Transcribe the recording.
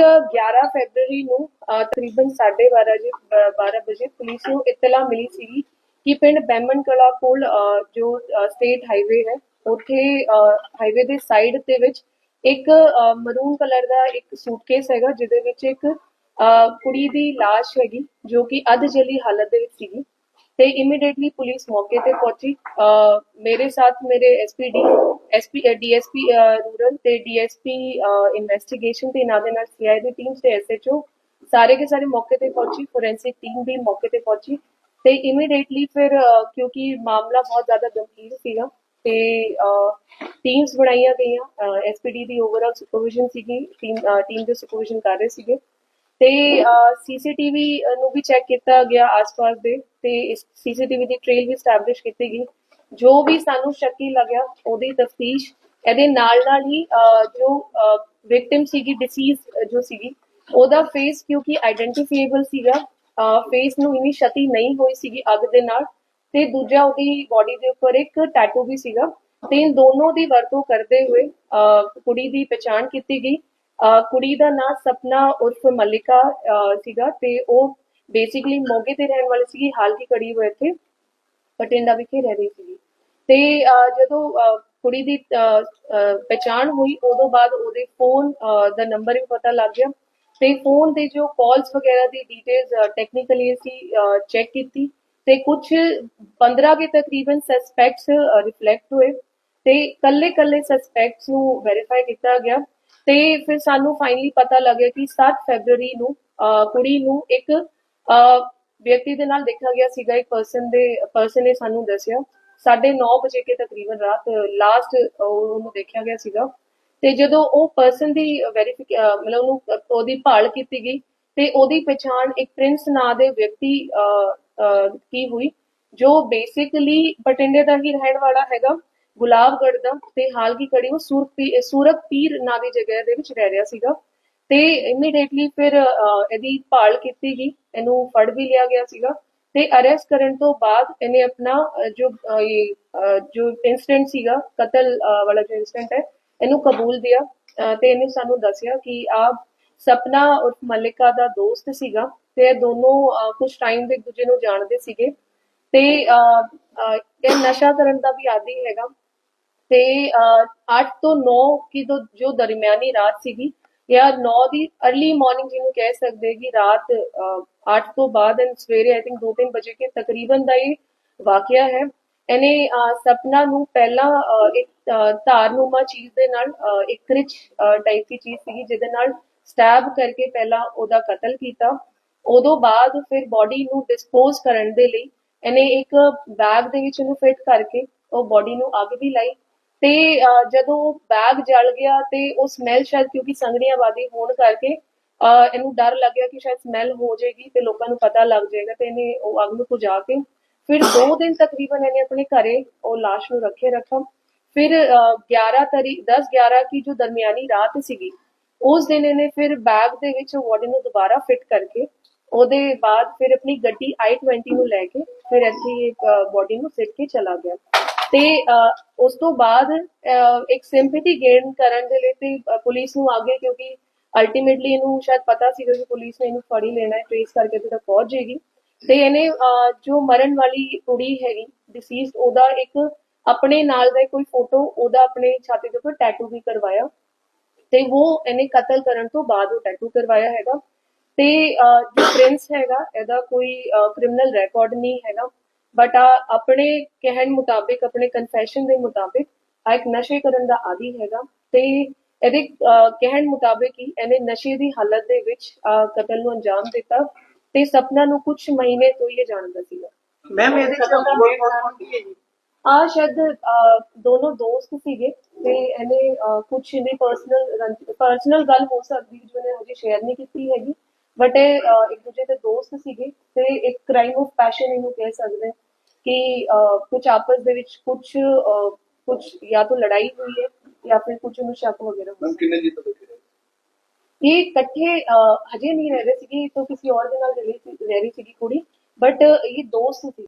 11 February ਨੂੰ ਤਕਰੀਬਨ 12:30 ਵਜੇ 12 ਵਜੇ ਪੁਲਿਸ ਨੂੰ ਇਤਲਾ ਮਿਲੀ ਸੀ ਕਿ ਪਿੰਡ ਬੈਮਨ ਕਲਾ ਕੋਲ ਜੋ ਸਟੇਟ ਹਾਈਵੇ ਹੈ, ਉੱਥੇ ਹਾਈਵੇ ਦੇ ਸਾਈਡ ਦੇ ਵਿੱਚ ਇੱਕ ਮਰੂਨ ਕਲਰ ਦਾ ਇੱਕ ਸੂਟਕੇਸ ਹੈਗਾ, ਜਿਹਦੇ ਵਿੱਚ ਇੱਕ ਕੁੜੀ ਦੀ ਲਾਸ਼ ਹੈਗੀ, ਜੋ ਕਿ ਅੱਧ ਜਲੀ ਹਾਲਤ ਦੇ ਵਿੱਚ ਸੀਗੀ। ਤੇ ਇਮੀਡੀਏਟਲੀ ਪੁਲਿਸ ਮੌਕੇ ਤੇ ਪਹੁੰਚੀ। ਮੇਰੇ ਸਾਥ ਮੇਰੇ ਐਸਪੀਡੀ ਐਸਪੀ ਡੀਐਸਪੀ ਰੂਰਲ ਤੇ ਡੀਐਸਪੀ ਇਨਵੈਸਟੀਗੇਸ਼ਨ ਤੇ ਨਾਲ ਦੇ ਨਾਲ ਸੀਆਈ ਦੀ ਟੀਮ ਤੇ ਐਸਐਚਓ ਸਾਰੇ ਕੇ ਸਾਰੇ ਮੌਕੇ ਤੇ ਪਹੁੰਚੀ ਫੋਰੈਂਸਿਕ ਟੀਮ ਵੀ ਮੌਕੇ ਤੇ ਪਹੁੰਚੀ। ਤੇ ਇਮੀਡੀਏਟਲੀ ਫਿਰ ਕਿਉਂਕਿ ਮਾਮਲਾ ਬਹੁਤ ਜ਼ਿਆਦਾ ਗੰਭੀਰ ਸੀਗਾ ਤੇ ਟੀਮਸ ਬਣਾਈਆਂ ਗਈਆਂ ਐਸਪੀਡੀ ਦੀ ਓਵਰਆਲ ਸੁਪਰਵਿਜ਼ਨ ਸੀਗੀ ਟੀਮ ਟੀਮ ਦੇ ਸੁਪਰਵਿਜ਼ਨ ਕਰ ਰਹੇ ਸੀਗੇ। ਤੇ ਸੀਸੀਟੀਵੀ ਨੂੰ ਵੀ ਚੈੱਕ ਕੀਤਾ ਗਿਆ ਆਸ-ਪਾਸ ਦੇ। ਤੇ ਇਸ ਸੀਸੀਟੀਵੀ ਦੀ ਟ੍ਰੇਲ ਵੀ ਸਟੈਬਲਿਸ਼ ਕੀਤੀ ਗਈ। ਜੋ ਵੀ ਸਾਨੂੰ ਸ਼ੱਕੀ ਲੱਗਿਆ, ਉਹਦੀ ਤਫਤੀਸ਼, ਇਹਦੇ ਨਾਲ ਨਾਲ ਹੀ ਜੋ ਵਿਕਟਿਮ ਸੀਗੀ ਡਿਸੀਜ਼ ਜੋ ਸੀਗੀ, ਉਹਦਾ ਫੇਸ ਕਿਉਂਕਿ ਆਇਡੈਂਟੀਫਾਈਬਲ ਸੀਗਾ ਫੇਸ ਨੂੰ ਇਨੀ ਛਤੀ ਨਹੀਂ ਹੋਈ ਸੀਗੀ ਅੱਗ ਦੇ ਨਾਲ, ਤੇ ਦੂਜਾ ਉਹਦੀ ਬਾਡੀ ਦੇ ਉੱਪਰ ਇੱਕ ਟੈਟੂ ਵੀ ਸੀਗਾ। ਤੇ ਇਨ ਦੋਨੋਂ ਦੀ ਵਰਤੋਂ ਕਰਦੇ ਹੋਏ ਕੁੜੀ ਦੀ ਪਛਾਣ ਕੀਤੀ ਗਈ। ਕੁੜੀ ਦਾ ਨਾਮ ਸਪਨਾ ਉਰਫ ਮਲਿਕਾ ਸੀਗਾ ਤੇ ਉਹ ਬੇਸਿਕਲੀ ਮੋਗੇ ਤੇ ਰਹਿਣ ਵਾਲੀ ਸੀਗੀ, ਹਾਲ ਕੀ ਕੜੀ ਹੋਏ ਇੱਥੇ ਪਟਿੰਡਾ ਵਿਖੇ ਰਹਿ ਰਹੀ ਸੀਗੀ। ਤੇ ਜਦੋਂ ਕੁੜੀ ਦੀ ਪਛਾਣ ਹੋਈ, ਉਦੋਂ ਬਾਅਦ ਉਹਦੇ ਫੋਨ ਦਾ ਨੰਬਰ ਵੀ ਪਤਾ ਲੱਗ ਗਿਆ। ਤੇ ਫੋਨ ਦੇ ਜੋ ਕਾਲਸ ਵਗੈਰਾ ਦੀ ਡਿਟੇਲਸ ਟੈਕਨੀਕਲੀ ਅਸੀਂ ਚੈੱਕ ਕੀਤੀ। ਤੇ ਕੁਝ 15 ਕੇ ਤਕਰੀਬਨ ਸਸਪੈਕਟਸ ਰਿਫਲੈਕਟ ਹੋਏ। ਤੇ ਕੱਲੇ ਕੱਲੇ ਸਸਪੈਕਟਸ ਨੂੰ ਵੈਰੀਫਾਈ ਕੀਤਾ ਗਿਆ। ਤੇ ਫਿਰ ਸਾਨੂੰ ਫਾਈਨਲੀ ਪਤਾ ਲੱਗਿਆ ਕਿ 7 ਫੈਬਰੂਰੀ ਨੂੰ ਕੁੜੀ ਨੂੰ ਇੱਕ ਵਿਅਕਤੀ ਦੇ ਨਾਲ ਦੇਖਿਆ ਗਿਆ ਸੀਗਾ, ਇੱਕ ਪਰਸਨ ਦੇ ਪਰਸਨ ਨੇ ਸਾਨੂੰ ਦੱਸਿਆ 9:30 ਵਜੇ ਕੇ ਤਕਰੀਬਨ ਰਾਤ ਲਾਸਟ ਉਹਨੂੰ ਦੇਖਿਆ ਗਿਆ ਸੀਗਾ। ਤੇ ਜਦੋਂ ਉਹ ਪਰਸਨ ਦੀ ਵੈਰੀਫਿਕ ਮਤਲਬ ਉਹਨੂੰ, ਉਹਦੀ ਭਾਲ ਕੀਤੀ ਗਈ, ਤੇ ਉਹਦੀ ਪਛਾਣ ਇੱਕ ਪ੍ਰਿੰਸ ਨਾਂ ਦੇ ਵਿਅਕਤੀ ਕੀ ਹੋਈ, ਜੋ ਬੇਸਿਕਲੀ ਬਟਿੰਡੇ ਦਾ ਹੀ ਰਹਿਣ ਵਾਲਾ ਹੈਗਾ, ਗੁਲਾਬਗੜ੍ਹ ਦਾ, ਤੇ ਹਾਲ ਕੀ ਕੜੀ ਉਹ ਸੂਰਪੀ ਸੂਰਤ ਪੀਰ ਨਾਂ ਦੀ ਜਗ੍ਹਾ ਦੇ ਵਿੱਚ ਰਹਿ ਰਿਹਾ ਸੀਗਾ। ਤੇ ਇਮੀਡੀਏਟਲੀ ਫਿਰ ਇਹਦੀ ਭਾਲ ਕੀਤੀ ਗਈ, ਇਹਨੂੰ ਫੜ ਵੀ ਲਿਆ ਗਿਆ ਸੀਗਾ ਤੇ ਅਰੈਸਟ ਕਰਨ ਤੋਂ ਬਾਅਦ ਇਹਨੇ ਆਪਣਾ ਜੋ ਜੋ ਇਨਸੀਡੈਂਟ ਸੀਗਾ, ਕਤਲ ਵਾਲਾ ਜੋ ਇਨਸੀਡੈਂਟ ਹੈ, ਇਹਨੂੰ ਕਬੂਲ ਦਿਆ ਤੇ ਇਹਨੇ ਸਾਨੂੰ ਦੱਸਿਆ ਕਿ ਆ ਸਪਨਾ ਉਰਫ ਮਲਿਕਾ ਦਾ ਦੋਸਤ ਸੀਗਾ ਤੇ ਇਹ ਦੋਨੋਂ ਕੁਝ ਟਾਈਮ ਦੇ ਇੱਕ ਦੂਜੇ ਨੂੰ ਜਾਣਦੇ ਸੀਗੇ ਤੇ ਇਹ ਨਸ਼ਾ ਕਰਨ ਦਾ ਵੀ ਆਦੀ ਹੈਗਾ ਤੇ 8 ਤੋਂ 9 ਕੀ ਜੋ ਦਰਮਿਆਨੀ ਰਾਤ ਸੀਗੀ ਜਾਂ 9 ਦੀ अर्ਲੀ ਮਾਰਨਿੰਗ ਜਿਹਨੂੰ ਕਹਿ ਸਕਦੇ ਕਿ ਰਾਤ 8 ਤੋਂ ਬਾਅਦ ਐਂਡ ਸਵੇਰੇ ਆਈ ਥਿੰਕ 2-3 ਵਜੇ ਕੇ ਤਕਰੀਬਨ ਦਾ ਇਹ ਵਾਕਿਆ ਹੈ। ਇਹਨੇ ਸਪਨਾ ਨੂੰ ਪਹਿਲਾਂ ਇੱਕ ਅਹ, ਚੀਜ਼ ਦੇ ਨਾਲ ਇੱਕ ਕ੍ਰਿਚ ਟਾਈਪ ਦੀ ਚੀਜ਼ ਸੀਗੀ ਜਿਹਦੇ ਨਾਲ ਸਟੈਬ ਕਰਕੇ ਪਹਿਲਾਂ ਉਹਦਾ ਕਤਲ ਕੀਤਾ। ਉਦੋਂ ਬਾਅਦ ਫਿਰ ਬਾਡੀ ਨੂੰ ਡਿਸਪੋਜ਼ ਕਰਨ ਦੇ ਲਈ ਇਹਨੇ ਇੱਕ ਬੈਗ ਦੇ ਵਿੱਚ ਇਹਨੂੰ ਫਿਟ ਕਰਕੇ ਉਹ ਬਾਡੀ ਨੂੰ ਅੱਗ ਵੀ ਲਾਈ। ਤੇ ਅਹ, ਜਦੋਂ ਬੈਗ ਜਲ ਗਿਆ ਤੇ ਉਹ ਸਮੈਲ ਸ਼ਾਇਦ ਕਿਉਂਕਿ ਸੰਗੜੀਆਂਬਾਦੀ ਹੋਣ ਕਰਕੇ ਇਹਨੂੰ ਡਰ ਲੱਗਿਆ ਕਿ ਸ਼ਾਇਦ ਸਮੈਲ ਹੋ ਜਾਏਗੀ ਤੇ ਲੋਕਾਂ ਨੂੰ ਪਤਾ ਲੱਗ ਜਾਏਗਾ ਤੇ ਇਹਨੇ ਉਹ ਅੱਗ ਨੂੰ ਬੁਝਾ ਕੇ ਫਿਰ 2 ਦਿਨ ਤਕਰੀਬਨ ਇਹਨੇ ਆਪਣੇ ਘਰੇ ਉਹ ਲਾਸ਼ ਨੂੰ ਰੱਖੇ ਰੱਖਾ ਫਿਰ 11 ਤਰੀਕ 10 11 ਕੀ ਜੋ ਦਰਮਿਆਨੀ ਰਾਤ ਸੀਗੀ ਉਸ ਦਿਨ ਇਹਨੇ ਫਿਰ ਬੈਗ ਦੇ ਵਿੱਚ ਬੋਡੀ ਨੂੰ ਦੁਬਾਰਾ ਫਿਟ ਕਰਕੇ ਉਹਦੇ ਬਾਅਦ ਫਿਰ ਆਪਣੀ ਗੱਡੀ i20 ਨੂੰ ਲੈ ਕੇ ਫਿਰ ਇੱਥੇ ਬੋਡੀ ਨੂੰ ਸਿੱਟ ਕੇ ਚਲਾ ਗਿਆ। ਤੇ ਉਸ ਤੋਂ ਬਾਅਦ ਇੱਕ ਸਿੰਪੈਥੀ ਗੇਨ ਕਰਨ ਦੇ ਲਈ ਤੇ ਪੁਲਿਸ ਨੂੰ ਆਗੇ ਕਿਉਂਕਿ ਅਲਟੀਮੇਟਲੀ ਇਹਨੂੰ ਸ਼ਾਇਦ ਪਤਾ ਸੀਗਾ ਕਿ ਪੁਲਿਸ ਨੇ ਇਹਨੂੰ ਫੜ ਲੈਣਾ ਹੈ ਟ੍ਰੇਸ ਕਰਕੇ ਤੇ ਤੱਕ ਪਹੁੰਚ ਜਾਏਗੀ। ਤੇ ਇਹਨੇ ਜੋ ਮਰਨ ਵਾਲੀ ਕੁੜੀ ਹੈਗੀ ਡਿਸੀਜ਼ਡ ਉਹਦਾ ਇੱਕ ਆਪਣੇ ਨਾਲ ਦਾ ਕੋਈ ਫੋਟੋ ਉਹਦਾ ਆਪਣੇ ਛਾਤੀ ਦੇ ਉੱਪਰ ਟੈਟੂ ਵੀ ਕਰਵਾਇਆ। ਤੇ ਉਹ ਇਹਨੇ ਕਤਲ ਕਰਨ ਤੋਂ ਬਾਅਦ ਉਹ ਟੈਟੂ ਕਰਵਾਇਆ ਹੈਗਾ। ਤੇ ਅਹ, ਜੋ ਪ੍ਰਿੰਸ ਹੈਗਾ ਇਹਦਾ ਕੋਈ ਕ੍ਰਿਮੀਨਲ ਰਿਕਾਰਡ ਨਹੀਂ ਹੈਗਾ। ਬਟ ਆਪਣੇ ਕਹਿਣ ਮੁਤਾਬਿਕ ਆਪਣੇ ਕਨਫੈਸ਼ਨ ਦੇ ਮੁਤਾਬਿਕ ਆ ਇੱਕ ਨਸ਼ੇ ਕਰਨ ਦਾ ਆਦੀ ਹੈਗਾ। ਤੇ ਇਹਦੇ ਕਹਿਣ ਮੁਤਾਬਿਕ ਹੀ ਇਹਨੇ ਨਸ਼ੇ ਦੀ ਹਾਲਤ ਦੇ ਵਿੱਚ ਕਤਲ ਨੂੰ ਅੰਜਾਮ ਦਿੱਤਾ। ਤੇ ਸਪਨਾ ਨੂੰ ਕੁਝ ਮਹੀਨੇ ਤੋਂ ਇਹ ਜਾਣਦਾ ਸੀਗਾ। ਮੈਮ ਇਹਦੇ ਚ ਆ ਸ਼ਾਇਦ ਦੋਨੋਂ ਦੋਸਤ ਸੀਗੇ। ਤੇ ਇਹਨੇ ਕੁਝ ਇਹਦੀ ਪਰਸਨਲ ਪਰਸਨਲ ਗੱਲ ਹੋ ਸਕਦੀ ਜੋ ਇਹਨੇ ਹਜੇ ਸ਼ੇਅਰ ਨਹੀਂ ਕੀਤੀ ਹੈਗੀ। ਬਟ ਇੱਕ ਦੂਜੇ ਦੇ ਦੋਸਤ ਸੀਗੇ। ਤੇ ਇੱਕ ਕ੍ਰਾਈਮ ਆਫ ਪੈਸ਼ਨ ਇਹਨੂੰ ਕਹਿ ਸਕਦੇ ਹਾਂ। ਕਿ ਕੁਝ ਆਪਸ ਦੇ ਵਿੱਚ ਕੁਝ ਕੁਝ ਜਾਂ ਤਾਂ ਲੜਾਈ ਹੋਈ ਹੈ ਜਾਂ ਫਿਰ ਕੁਝ ਨੂੰ ਸ਼ੱਕ ਵਗੈਰਾ ਹੋਇਆ। ਕਿੰਨੇ ਜੀ ਤੋਂ ਇਹ ਇਕੱਠੇ ਹਜੇ ਨਹੀਂ ਰਹਿ ਰਹੇ ਸੀਗੇ ਇਹ ਤਾਂ ਕਿਸੇ ਹੋਰ ਦੇ ਨਾਲ ਰਹਿ ਰਹੀ ਸੀ- ਰਹਿ ਰਹੀ ਸੀਗੀ ਕੁੜੀ ਬਟ ਇਹ ਦੋਸਤ ਸੀ।